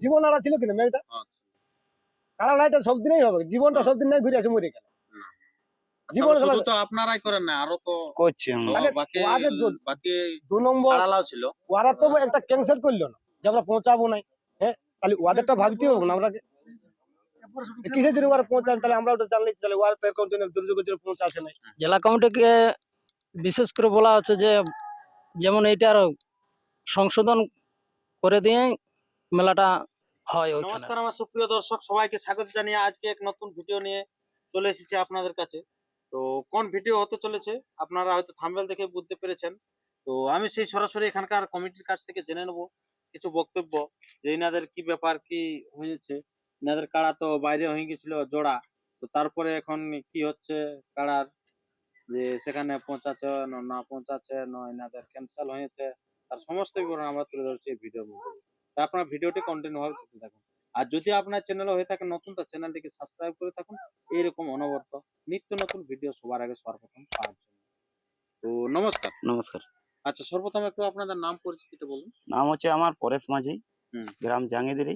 জীবন আর ছিল কিনা মেয়েটা? আচ্ছা। কালা লাইটা সব দিনই হবে জীবনটা সব দিন নাই ঘুরে আছে মরে গেল। জীবন শুধু তো আপনারাই করেন না আরও তো করছি আমরা। তো আগে বাকি বাকি দু নম্বর ছিল। ওরা তো একটা ক্যান্সেল করল না যে আমরা পৌঁছাবো নাই হ্যাঁ? তাহলে ওদেরটা ভাবতে হবে না আমরা কিসের জন্য ওরা পৌঁছান? তাহলে আমরা ওটা জানলে তাহলে ওরা তো এরকম জন্য দুর্যোগের জন্য পৌঁছাছে না জেলা কমিটিকে বিশেষ করে বলা হচ্ছে যে যেমন এইটার সংশোধন করে দিয়ে মেলাটা হয় নমস্কার আমার সুপ্রিয় দর্শক, সবাইকে স্বাগত জানিয়ে আজকে এক নতুন ভিডিও নিয়ে চলে এসেছি আপনাদের কাছে। তো কোন ভিডিও হতে চলেছে, আপনারা হয়তো থাম্বেল দেখে বুঝতে পেরেছেন। তো আমি সেই সরাসরি এখানকার কমিটির কাছ থেকে জেনে নেব কিছু বক্তব্য যে এনাদের কি ব্যাপার, কি হয়েছে এনাদের কাড়া তো বাইরে হয়ে গেছিল জোড়া, তো তারপরে এখন কি হচ্ছে কাড়ার যে সেখানে পৌঁছাচ্ছে না পৌঁছাচ্ছে, না এনাদের ক্যান্সেল হয়েছে, তার সমস্ত বিবরণ আমরা তুলে ধরছি এই ভিডিওর মধ্যে। তা আপনার ভিডিওটি কন্টিনিউ ভাবে দেখতে থাকুন। আর যদি আপনার চ্যানেল হয়ে থাকে নতুন তো চ্যানেলটিকে সাবস্ক্রাইব করে থাকুন। এইরকম অনবরত নিত্য নতুন ভিডিও সবার আগে সর্বপ্রথম পাওয়ার জন্য। তো নমস্কার। নমস্কার। আচ্ছা সর্বপ্রথম একটু আপনাদের নাম পরিচিতিটা বলুন। নাম হচ্ছে আমার পরেশ মাঝি গ্রাম জাঙ্গিদিরি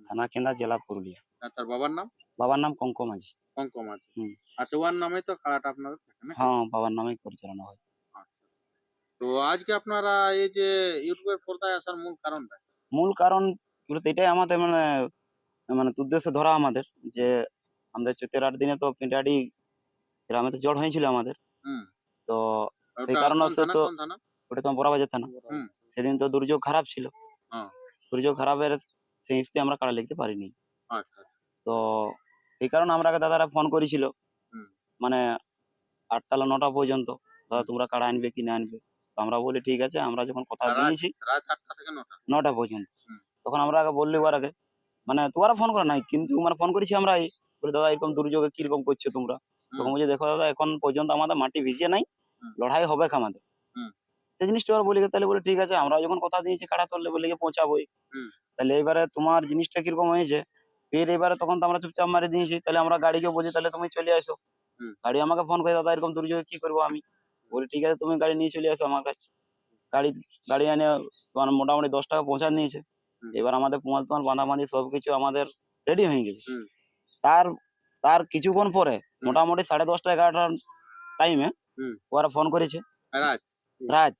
থানা কেন্দা জেলা পুরুলিয়া। তার বাবার নাম? বাবার নাম কঙ্ক মাঝি। কঙ্কম আছে হুম। আচ্ছা ওয়ার নামে তো কাড়াটা আপনাদের থাকে না হ্যাঁ বাবার নামেই পরিচালনা হয়। তো আজকে আপনারা এই যে ইউটিউবের পর্দায় আসার মূল কারণটা মূল কারণ এটাই আমাদের মানে মানে উদ্দেশ্য ধরা আমাদের যে আমাদের চৈতের আট দিনে তো পিন্টাডি গ্রামে তো জ্বর হয়েছিল আমাদের। তো সেই কারণে তো- ওটা তো বড়বাজার থানা। সেদিন তো দুর্যোগ খারাপ ছিল। দুর্যোগ খারাপের সেই ইস্তে আমরা কারা লিখতে পারিনি। আচ্ছা তো সেই কারণে আমরা দাদারা ফোন করেছিল। মানে আটটা নটা পর্যন্ত দাদা তোমরা কাড়া আনবে কি না আনবে? আমরা বলি ঠিক আছে আমরা যখন কথা দিয়েছি নটা। পর্যন্ত। তখন আমরা আগে বললি ওর আগে। মানে তোরা ফোন করে নাই কিন্তু মানে ফোন করেছি আমরা বলে দাদা এরকম দুর্যোগে কীরকম করছ তোমরা? তখন বলছি দেখো দাদা এখন পর্যন্ত আমাদের মাটি ভিজে নাই লড়াই হবে আমাদের। সেই জিনিসটা ওরা বলি তাহলে বলে ঠিক আছে আমরা যখন কথা দিয়েছি কাড়া তললে বলে পৌঁছাবোই। তাহলে এবারে তোমার জিনিসটা কীরকম হয়েছে? ফের এবারে তখন তো আমরা চুপচাপ মারি দিয়েছি তাহলে আমরা গাড়িকে বলছি তাহলে তুমি চলে আসো। গাড়ি আমাকে ফোন করে দাদা এরকম দুর্যোগে কি করব আমি? বলি ঠিক আছে তুমি গাড়ি নিয়ে চলে আসো আমার কাছে। গাড়ি গাড়ি এনে তোমার মোটামুটি দশ টাকা পৌঁছা নিয়েছে। এবার আমাদের পোমাল তোমার বাঁধাবাঁধি সবকিছু আমাদের রেডি হয়ে গেছে। তার তার কিছুক্ষণ পরে মোটামুটি সাড়ে দশটা এগারোটার টাইমে ওরা ফোন করেছে। রাজ।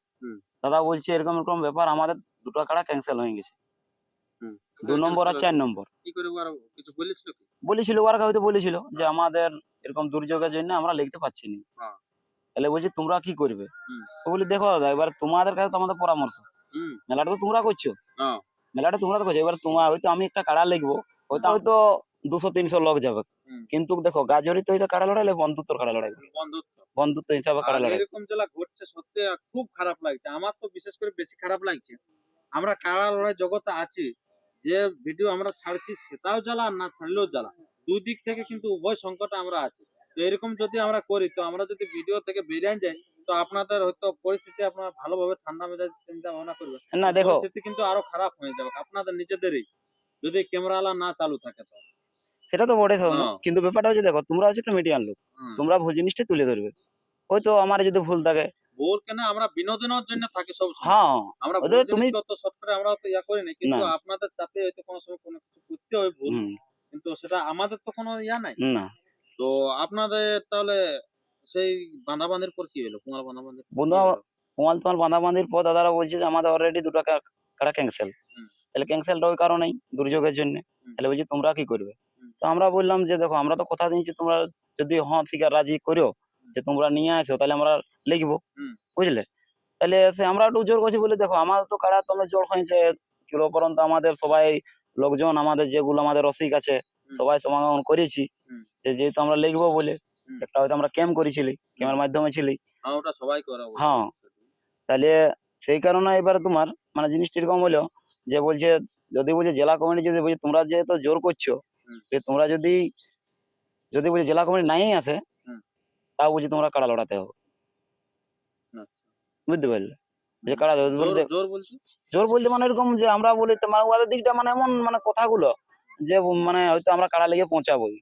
দাদা বলছে এরকম এরকম ব্যাপার আমাদের দুটো কাড়া ক্যান্সেল হয়ে গেছে। দু নম্বর আর চার নম্বর। বলেছিল ওরা হয়তো বলেছিল যে আমাদের এরকম দুর্যোগের জন্য আমরা লিখতে পারছি না। তাহলে বলছি তোমরা কি করবে। তো বলি দেখো দাদা এবার তোমাদের কাছে তো আমাদের পরামর্শ। মেলাটা তো তোমরা করছ। হ্যাঁ। মেলাটা তোমরা তো করছ। এবার তোমার হয়তো আমি একটা কাড়া লিখব হয়তো হয়তো দুশো তিনশো লোক যাবে। কিন্তু দেখো গাজরি তো কাড়া লড়াই হলে বন্ধুত্বর কাড়া লড়াই। বন্ধুত্ব। বন্ধুত্ব হিসাবে কাড়া লড়াই। এরকম যেটা ঘটছে সত্যি খুব খারাপ লাগছে। আমার তো বিশেষ করে বেশি খারাপ লাগছে। আমরা কাড়া লড়াই জগতে আছি। যে ভিডিও আমরা ছাড়ছি সেটাও জ্বালা না ছাড়লেও জ্বালা। দুই দিক থেকে কিন্তু উভয় সংকটে আমরা আছি। তো এরকম যদি আমরা করি তো আমরা যদি ভিডিও থেকে বেরিয়ে যাই তো আপনাদের হয়তো পরিস্থিতি আপনারা ভালোভাবে ঠান্ডা মেজাজ চিন্তা ভাবনা করবেন। না দেখো। পরিস্থিতি কিন্তু আরও খারাপ হয়ে যাবে। আপনাদের নিজেদেরই যদি ক্যামেরালা না চালু থাকে তো। সেটা তো বটে হ্যাঁ। কিন্তু ব্যাপারটা হচ্ছে দেখো তোমরা হচ্ছে একটা মিডিয়ান লোক। তোমরা ভুল জিনিসটা তুলে ধরবে। হয়তো আমার যদি ভুল থাকে। ভুল কেন? আমরা বিনোদনের জন্য থাকি সব। হ্যাঁ। আমরা তুমি- শর্ট করে আমরা তো ইয়া করি না। কিন্তু আপনাদের চাপে হয়তো কোনো সময় কোনো কিছু করতে হয় ভুল। কিন্তু সেটা আমাদের তো কোনো ইয়া নাই। না। তো আপনাদের তাহলে সেই বাঁধাবাঁধির পর কি হলো? কুমার বাঁধাবাঁধির বন্ধু? কুমাল তোমার বাঁধাবাঁধির পর দাদারা বলছে যে আমাদের অলরেডি দুটো কা- কাড়া ক্যান্সেল। তাহলে ক্যান্সেলটা ওই কারণেই দুর্যোগের জন্য। তাহলে বলছি তোমরা কি করবে? তো আমরা বললাম যে দেখো আমরা তো কথা দিয়েছি তোমরা যদি হ্যাঁ ঠিক রাজি করো যে তোমরা নিয়ে আসো তাহলে আমরা লিখব। বুঝলে? তাহলে সে আমরা একটু জোর করছি বলে দেখো আমার তো কাড়া তোমার জোর হয়েছে কিলো পর্যন্ত আমাদের সবাই লোকজন আমাদের যেগুলো আমাদের রসিক আছে। সবাই সমাগম করেছি। যে যেহেতু আমরা লিখব বলে একটা হয়তো আমরা ক্যাম্প করেছিলি ক্যামের মাধ্যমে ছিলি। হ্যাঁ সবাই হ্যাঁ। তাহলে সেই কারণে এবারে তোমার মানে জিনিসটা এরকম হলো যে বলছে যদি বলছে জেলা কমিটি যদি বলছে তোমরা যে তো জোর করছ যে তোমরা যদি যদি বলছে জেলা কমিটি নাই আসে। তাও বলছি তোমরা কাড়া লড়াতে হবে? আচ্ছা। বুঝতে পারলে? যে কাড়া জোর বলছে? জোর বলছি মানে এরকম যে আমরা বলি তো মানে ওদের দিকটা মানে এমন মানে কথাগুলো। যে মানে হয়তো আমরা কাড়া লেগে পৌঁছাবোই।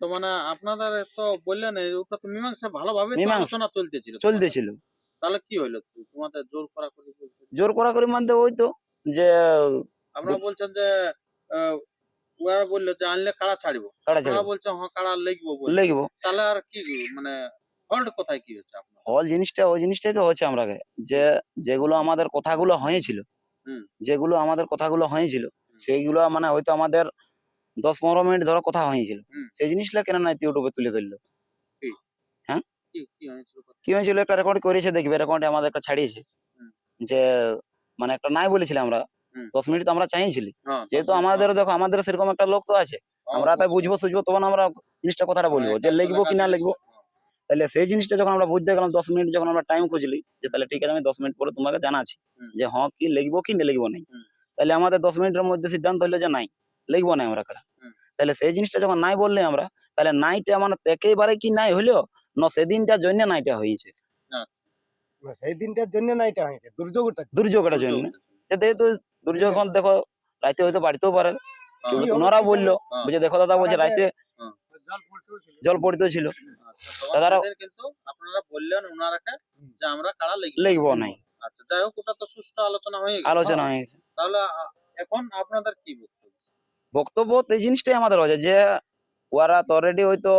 তো মানে আপনাদের তো বললেন ওটা তো মীমাংসা ভালোভাবে আলোচনা চলতেছিল। চলতেছিল। তাহলে কি হইল? তোমাদের জোর করা করে জোর করা করে মানতে ওই তো যে আপনারা বলছেন যে ওরা বলল যে আনলে কাড়া ছাড়বো। কাড়া আপনারা হ্যাঁ কাড়া তাহলে আর কি মানে ফল্ট কোথায় কি হচ্ছে আপনার হল জিনিসটা ওই জিনিসটাই তো হচ্ছে আমরা যে যেগুলো আমাদের কথাগুলো হয়েছিল। যেগুলো আমাদের কথাগুলো হয়েছিল সেইগুলো মানে হয়তো আমাদের দশ পনেরো মিনিট ধরো কথা হয়েছিল। সেই জিনিসটা কেন না ইউটিউবে তুলে ধরলো? কি? কি হয়েছিল একটা রেকর্ড করেছে দেখবে রেকর্ডে আমাদের একটা ছাড়িয়েছে। যে মানে একটা নাই বলেছিলাম আমরা। দশ মিনিট তো আমরা চাইছিলি। হ্যাঁ, যেহেতু আমাদের দেখো আমাদের সেরকম একটা লোক তো আছে। হ্যাঁ, আমরা তাই বুঝব সুঝবো তখন আমরা জিনিসটা কথাটা বলব। হ্যাঁ, যে লিখব কি না লিখব। হ্যাঁ। তাহলে সেই জিনিসটা যখন আমরা বুঝতে গেলাম দশ মিনিট যখন আমরা টাইম খুঁজলি যে তাহলে ঠিক আছে আমি দশ মিনিট পরে তোমাকে জানাচ্ছি। যে হ্যাঁ কি লিখব কি না লিখব নাই। তাহলে আমাদের দশ মিনিটের মধ্যে সিদ্ধান্ত হলো যে নাই লিখব না আমরা কারা তাহলে সেই জিনিসটা যখন নাই বললে আমরা তাহলে নাইটা মানে একেবারে কি নাই হইল না সেদিনটার জন্য নাইটা হয়েছে। সেই দিনটার জন্য না এটা হয়েছে দুর্যোগটা। দুর্যোগটার জন্য। যেহেতু দুর্যোগ এখন দেখো রাতে হয়তো বাড়িতেও পারে। হ্যাঁ, ওনারা বলল হ্যাঁ। বুঝে দেখো দাদা বলছে রাতে হ্যাঁ। জল পড়তেও ছিল। দাদারা- কিন্তু আপনারা বললেন ওনারাকে যে আমরা কাড়া লিখব লিখব নাই। আচ্ছা যাই হোক ওটা তো সুষ্ঠু আলোচনা হয়ে গেল আলোচনা হয়ে গেছে। তাহলে এখন আপনাদের কি বক্তব্য? বক্তব্য তো এই জিনিসটাই আমাদের হয়েছে যে ওরা তো অলরেডি হয়তো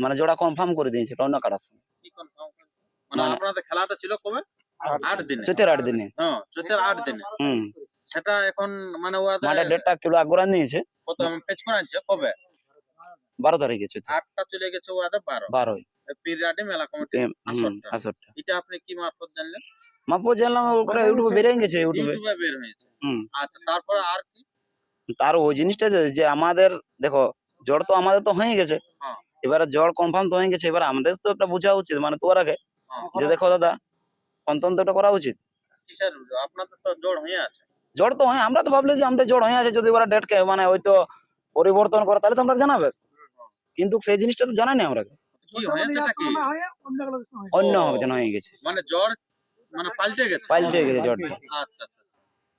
মানে জোড়া কনফার্ম করে দিয়েছে অন্য কারার সঙ্গে। মানে মানে- আপনাদের খেলাটা ছিল কবে? আট দিনে। চৈতের আট দিনে। হ্যাঁ চৈতের আট দিনে। হুম। সেটা এখন মানে মাঠের ওদের ডেটটা কিলো আগ্রা নিয়েছে। কত পেজ করে আনছে? কবে? বারো তারিখে আটটা চলে গেছে ওদের বারো। বারোই। পিরিয়াডে মেলা কমিটি আসরটা। এটা আপনি কি মারফত জানলেন? মাপো জানলাম ওটা ইউটিউবে বেরিয়ে গেছে ইউটিউবে। ইউটিউবে বের হয়েছে। আচ্ছা তারপরে আর কি? তার ওই জিনিসটা যে- আমাদের দেখো জ্বর তো আমাদের তো হয়ে গেছে। হ্যাঁ। এবারে জ্বর কনফার্ম তো হয়ে গেছে এবার আমাদের তো একটা বোঝা উচিত মানে তোর আগে হ্যাঁ। যে দেখো দাদা অন্তন্ত একটা করা উচিত। আপনাদের তো জোর হয়ে আছে। জ্বর তো হয় আমরা তো ভাবলি যে আমাদের জ্বর হয়ে আছে যদি ওরা ডেট মানে ওই তো পরিবর্তন করে তাহলে তো আমরা জানাবে। কিন্তু সেই জিনিসটা তো জানাই না আমরা অন্য। একজন হয়ে গেছে। মানে জ্বর মানে পাল্টে গেছে? পাল্টে গেছে জ্বরটা। আচ্ছা আচ্ছা আচ্ছা।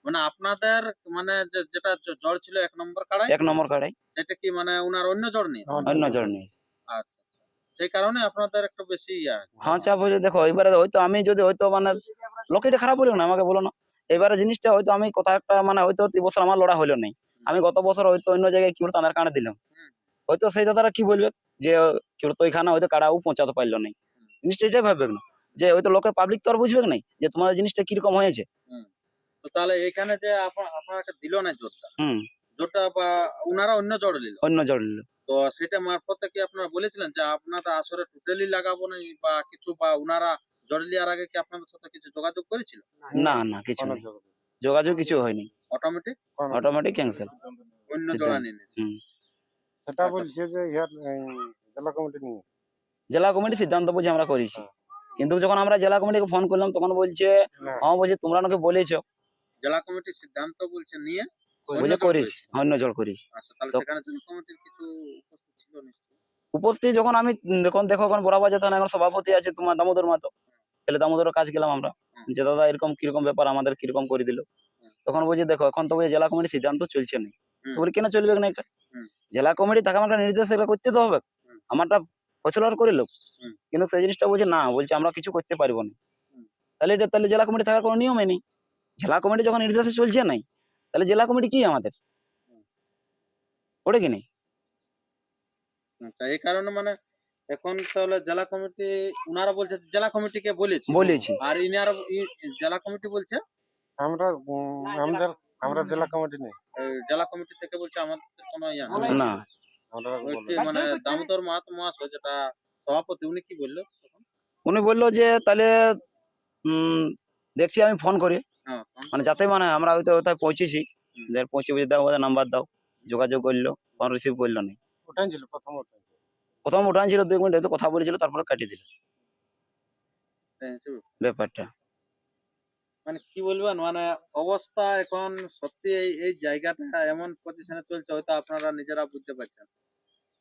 মানে আপনাদের মানে যেটা জ্বর ছিল এক নম্বর কাড়াই? এক নম্বর কাড়াই। সেটা কি মানে উনার অন্য জ্বর নেই অন্য জ্বর। নেই আচ্ছা আচ্ছা। সেই কারণে আপনাদের একটু বেশি ইয়া। হ্যাঁ চাপ হয়েছে দেখো এবারে হয়তো আমি যদি হয়তো মানে লোকেটা খারাপ বলল না আমাকে বলো না। এবারে জিনিসটা হয়তো আমি কোথাও একটা মানে হয়তো এই বছর আমার লড়া হলো নাই। আমি গত বছর হয়তো অন্য জায়গায় কি বলতো তাদের কানে দিলাম। হয়তো সেই দাদারা কি বলবে? যে কি বলতো ওইখানে হয়তো কাড়াও পৌঁছাতে পারল নাই। জিনিসটা এটাই ভাববে না। যে হয়তো লোকের পাবলিক তো আর বুঝবে নাই যে তোমার জিনিসটা কীরকম হয়েছে। তো তাহলে এখানে যে আপনা- আপনাকে দিল না জোরটা? হুম। জোরটা বা উনারা অন্য জ্বর নিল? অন্য জ্বর নিল। তো সেটা মারফতে কি আপনারা বলেছিলেন যে আপনাদের আসরে টোটালি লাগাবো না বা কিছু বা উনারা জ্বর লিয়ার আগে কি আপনাদের সাথে কিছু যোগাযোগ করেছিল? না না কিছু যোগাযোগ। কিছু হয়নি। অটোমেটিক অটোমেটিক ক্যান্সেল অন্য। জোড়া নিয়ে। সেটা আচ্ছা। বলছে যে ইয়ার জেলা কমিটি নিয়ে। জেলা কমিটি সিদ্ধান্ত বুঝে আমরা করেছি। কিন্তু যখন আমরা জেলা কমিটিকে ফোন করলাম তখন বলছে। হ্যাঁ বলছে তোমরা নাকি বলেছ? জেলা কমিটির সিদ্ধান্ত বলছে নিয়ে বুঝে করেছি। অন্য জল করেছি আচ্ছা তাহলে তো- সেখানে জেলা কমিটির কিছু উপস্থিত ছিল নিশ্চয়ই? উপস্থিত যখন আমি যখন দেখো এখন বরাবর যেতে এখন সভাপতি আছে তোমার দামোদর মাতো। তাহলে দামোদরের কাজ গেলাম আমরা। যে দাদা এরকম কীরকম ব্যাপার আমাদের কীরকম করে দিল? তখন বলছি দেখো এখন তো জেলা কমিটির সিদ্ধান্ত চলছে না। হুম। কেন চলবে না? এটা জেলা কমিটি তাকে আমাকে নির্দেশ এগুলো করতে তো হবে। আমারটা ফসল করে লোক কিন্তু সেই জিনিসটা বলছে না বলছে আমরা কিছু করতে পারব না। তাহলে এটা তাহলে জেলা কমিটি থাকার কোনো নিয়মই নেই। জেলা কমিটি যখন নির্দেশে চলছে নাই তাহলে জেলা কমিটি কি আমাদের। ওটা কি নেই? এই কারণে মানে এখন তাহলে জেলা কমিটি উনারা বলছে জেলা কমিটিকে বলেছে। বলেছি। আর ইনারা জেলা কমিটি বলছে? আমরা আমাদের আমরা জেলা কমিটি নেই। জেলা কমিটি থেকে বলছে আমাদের কোনো ইয়া না। মানে দামোদর মাহাতো মহাশয় যেটা সভাপতি উনি কি বলল? উনি বলল যে তাহলে উম, দেখছি আমি ফোন করি। হ্যাঁ মানে যাতে মানে আমরা হয়তো কোথায় পৌঁছেছি। পৌঁছে বুঝে দাও ওদের নাম্বার দাও। যোগাযোগ করল ফোন রিসিভ করল না। ওটাই ছিল প্রথম ওটাই প্রথম উঠান ছিল দুই মিনিট হয়তো কথা বলেছিল তারপরে কাটিয়ে দিল। ব্যাপারটা। মানে কি বলবেন মানে অবস্থা এখন সত্যি এই এই জায়গাটা এমন পজিশনে চলছে, হয়তো আপনারা নিজেরা বুঝতে পারছেন।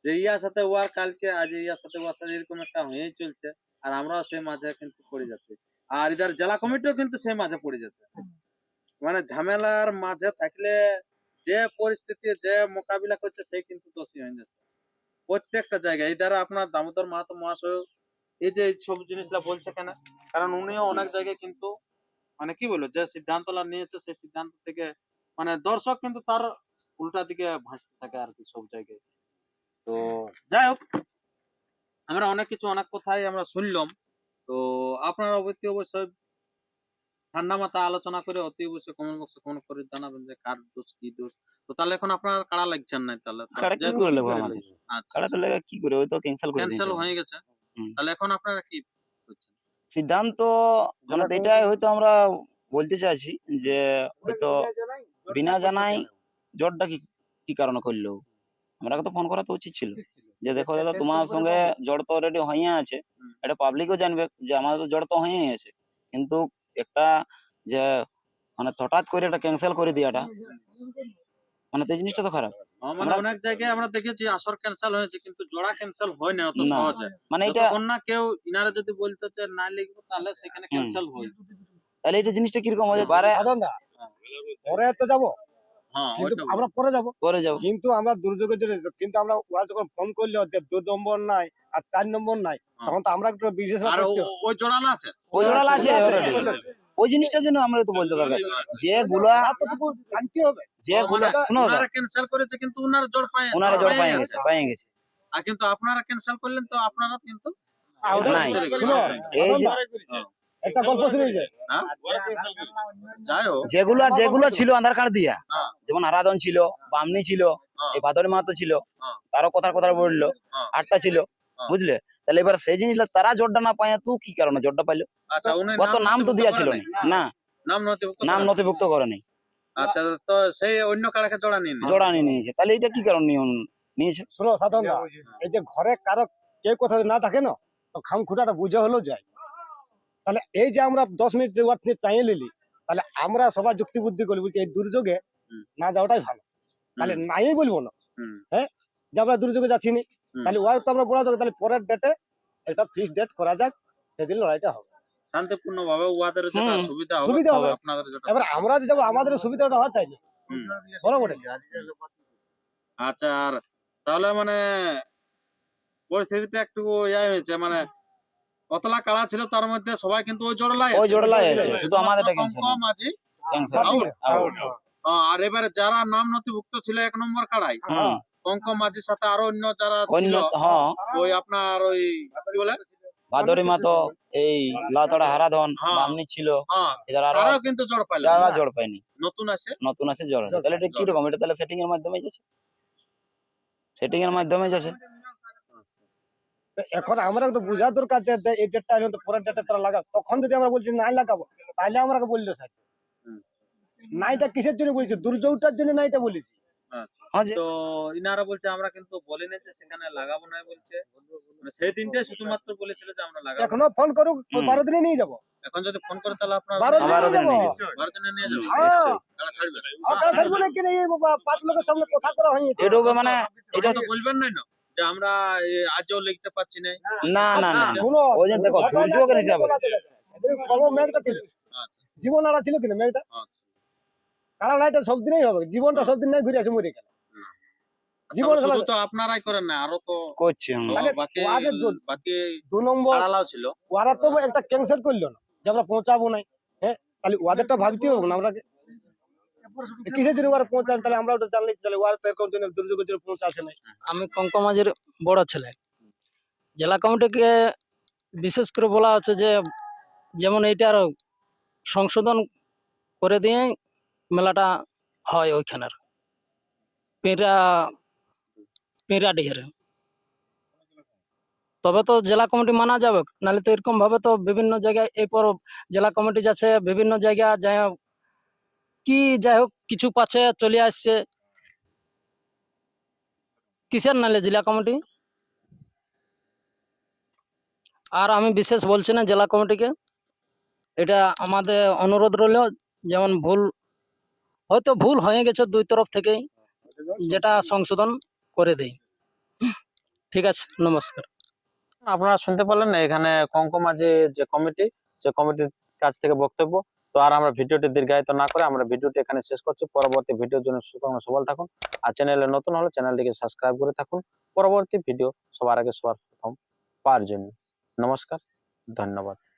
যে ইয়ার সাথে ওয়ার কালকে আজ ইয়ার সাথে ওয়ার সাথে এরকম একটা হয়েই চলছে, আর আমরাও সেই মাঝে কিন্তু পড়ে যাচ্ছি। আর ইধার জেলা কমিটিও কিন্তু সেই মাঝে পড়ে যাচ্ছে। মানে ঝামেলার মাঝে থাকলে যে পরিস্থিতি, যে মোকাবিলা করছে সেই কিন্তু দোষী হয়ে যাচ্ছে। প্রত্যেকটা জায়গায়। এই দ্বারা আপনার দামোদর মাহাতো মহাশয়, এই যে সব জিনিসগুলা বলছে কেন? কারণ উনিও অনেক জায়গায় কিন্তু মানে কি বলব যে সিদ্ধান্তটা নিয়েছে সেই সিদ্ধান্ত থেকে মানে দর্শক কিন্তু তার উল্টা দিকে ভাসতে থাকে আর কি সব জায়গায়। তো যাই হোক আমরা অনেক কিছু অনেক কথাই আমরা শুনলাম। তো আপনারা অবশ্যই অবশ্যই ঠান্ডা মাথা আলোচনা করে অতি অবশ্যই কমেন্ট বক্সে কমেন্ট করে জানাবেন যে কার দোষ কি দোষ। তো তাহলে এখন আপনার কাড়া লাগছেন না তাহলে? কাড়া কি করে লাগবে আমাদের? আচ্ছা। কাড়া তো লেগে কি করে? ওই তো ক্যান্সেল করে ক্যান্সেল হয়ে গেছে। তাহলে এখন আপনারা কি সিদ্ধান্ত মানে এটাই হয়তো আমরা বলতে চাইছি যে হয়তো বিনা জানাই? জ্বরটা কি কি কারণে করল? আমরা তো ফোন করা তো উচিত ছিল। যে দেখো দাদা তোমার সঙ্গে জ্বর তো অলরেডি হয়ে আছে। এটা পাবলিকও জানবে যে আমাদের তো জ্বর তো হয়ে আছে। কিন্তু একটা যে মানে হঠাৎ করে এটা ক্যান্সেল করে দিয়াটা মানে তো এই জিনিসটা তো খারাপ। আমরা- অনেক জায়গায় আমরা দেখেছি আসর ক্যান্সেল হয়েছে কিন্তু জোড়া ক্যান্সেল হয় না। অত সহজে। মানে এটা না কেউ ইনারা যদি বলতো যে না লিখব তাহলে সেখানে ক্যান্সেল হয় তাহলে এটা জিনিসটা কীরকম হয়ে। পারে পরে তো যাব। হ্যাঁ আমরা পরে যাব। করে যাব। কিন্তু আমরা দুর্যোগের জন্য কিন্তু আমরা ওরা যখন ফোন করল যে দু নম্বর নাই আর চার নম্বর নাই হ্যাঁ। তখন তো আমরা একটু ওই জোড়ালা আছে? ওই জোড়ালা আছে হবে। already। ওই জিনিসটার জন্য আমরা তো বলতে দরকার যে গুলা এতটুকু জানতে হবে যে গুলা মানে শুনো ক্যান্সেল করেছে কিন্তু ওনার জোর পায় ওনারা জ্বর পায়ে গেছে। পাই গেছে আর কিন্তু আপনারা ক্যান্সেল করলেন তো আপনারা কিন্তু একটা গল্প শুনেছে হ্যাঁ? যেগুলা যেগুলো ছিল আধার কার্ড দিয়া হ্যাঁ। যেমন আরাধন ছিল বামনি ছিল হ্যাঁ। এই বাদরি মাহাতো ছিল হ্যাঁ। তারও কথার কথা বলল হ্যাঁ। আটটা ছিল হ্যাঁ। বুঝলে তাহলে এবার সেই জিনিসটা তারা জোরটা না পায় তুই কি কারণে জোরটা পাইলো? আচ্ছা অত নাম তো দিয়া ছিল না। নাম নথিভুক্ত করে নাই? নাই আচ্ছা তো সেই অন্য কারাকে জোড়া নিন জোড়া নিয়ে নিয়েছে। তাহলে এটা কি কারণ নিয়েছে? শোনো সাধন এই যে ঘরে কারও কেউ কথা না থাকে না তো খাম খুঁটাটা বুঝে হলেও যায়। তাহলে এই যে আমরা দশ মিনিট ওয়াট নিয়ে চাইয়ে নিলি তাহলে আমরা সবাই যুক্তি বুদ্ধি করি বলছি এই দুর্যোগে না যাওয়াটাই ভালো। তাহলে নাই বলব না। হ্যাঁ? যে আমরা দুর্যোগে যাচ্ছি নি। তাহলে ওয়ার তো আমরা বলা যাবে তাহলে পরের ডেটে একটা ফিক্স ডেট করা যাক সেদিন লড়াইটা হবে। শান্তিপূর্ণ ভাবে উহাদের যেটা সুবিধা হবে সুবিধা হবে। আপনাদের যেটা এবার আমরা যে যাব আমাদের সুবিধাটা হওয়া চাই হুম। বরাবর আচ্ছা আর তাহলে মানে পরিস্থিতিটা একটু ইয়ে হয়েছে মানে অতলা কাড়া ছিল তার মধ্যে সবাই কিন্তু ওই জোড়লাই ওই জোড়ালাই আছে। শুধু আমাদেরটা ক্যান্সেল কম আছে। আর এবারে যারা নাম নথিভুক্ত ছিল এক নম্বর কাড়াই কঙ্ক মাঝির সাথে আরও অন্য যারা অন্য হ্যাঁ। ওই আপনার ওই কি বলে? ভাদরি মাতো এই লাউতড়া হারাধন হ্যাঁ। বামনি ছিল। হ্যাঁ। এদের আরও তারাও কিন্তু জোর পাইল যারা জোর পায়নি। নতুন আছে? নতুন আছে আছে তাহলে এটা কীরকম? এটা তাহলে সেটিং এর মাধ্যমে যাচ্ছে। সেটিং এর মাধ্যমে যাচ্ছে। এখন আমরা তো বোঝা দরকার যে এই ডেটটা আমি তো পরের ডেটে তোরা লাগা তখন যদি আমরা বলছি নাই লাগাবো তাহলে আমরা বলল স্যার। নাইটা কিসের জন্য বলেছি? দুর্যোগটার জন্য নাইটা বলেছি। তো ইনারা বলছে আমরা কিন্তু বলিনি যে সেখানে লাগাবো না বলছে। মানে সেই দিনটাই শুধুমাত্র বলেছিল যে আমরা লাগাবো। এখনও ফোন করুক বারো দিনে নিয়ে যাব। এখন যদি ফোন করে তাহলে আপনারা বারো দিনে নিয়ে নিয়ে যাব। বারো দিনে নিয়ে যাবে। হ্যাঁ। ছাড়বে না কিনা পাঁচ লোকের সামনে কথা করা হয়নি। মানে এটা তো বলবেন না যে আমরা আজও লিখতে পারছি না না না না শুনো ওই দেখো দুর্যোগের হিসাবে। এদের কর্ম মেঘটা ছিল জীবন আড়া ছিল কিনা মেঘটা আচ্ছা। কারা লাইটা সব দিনেই হবে জীবনটা সব দিন নাই ঘুরে আছে মরে গেল। জীবন শুধু তো আপনারাই করেন না আরও তো করছে বাকি ওদের দু- বাকি দু নম্বর ছিল। ওরা তো একটা ক্যান্সেল করল না যে আমরা পৌঁছাবো নাই হ্যাঁ? তাহলে ওদেরটা ভাবতে হবে না আমরা কিসের জন্য ওরা পৌঁছান? তাহলে আমরা ওটা জানলে তাহলে ওরা তো এরকম জন্য দুর্যোগের জন্য না আমি কঙ্কমাঝের বড় ছেলে। জেলা কমিটিকে বিশেষ করে বলা হচ্ছে যে যেমন এইটার সংশোধন করে দিয়ে মেলাটা হয় ওইখানের। পেঁড়া পেঁড়াডিহের তবে তো জেলা কমিটি মানা যাবে, নাহলে তো এরকম ভাবে তো বিভিন্ন জায়গায় এই পর জেলা কমিটি যাচ্ছে, বিভিন্ন জায়গা যাই কি যাই হোক কিছু পাচ্ছে, চলে আসছে। কিসের নালে জেলা কমিটি? আর আমি বিশেষ বলছি না জেলা কমিটিকে, এটা আমাদের অনুরোধ রইল, যেমন ভুল হয়তো ভুল হয়ে গেছে দুই তরফ থেকেই, যেটা সংশোধন করে দেই। ঠিক আছে, নমস্কার। আপনারা শুনতে পারলেন এখানে কঙ্কমাঝি যে কমিটি, যে কমিটির কাছ থেকে বক্তব্য। তো আর আমরা ভিডিওটি দীর্ঘায়িত না করে আমরা ভিডিওটি এখানে শেষ করছি। পরবর্তী ভিডিওর জন্য সুতরাং সবল থাকুন। আর চ্যানেলে নতুন হলে চ্যানেলটিকে সাবস্ক্রাইব করে থাকুন। পরবর্তী ভিডিও সবার আগে সবার প্রথম পাওয়ার জন্য। নমস্কার, ধন্যবাদ।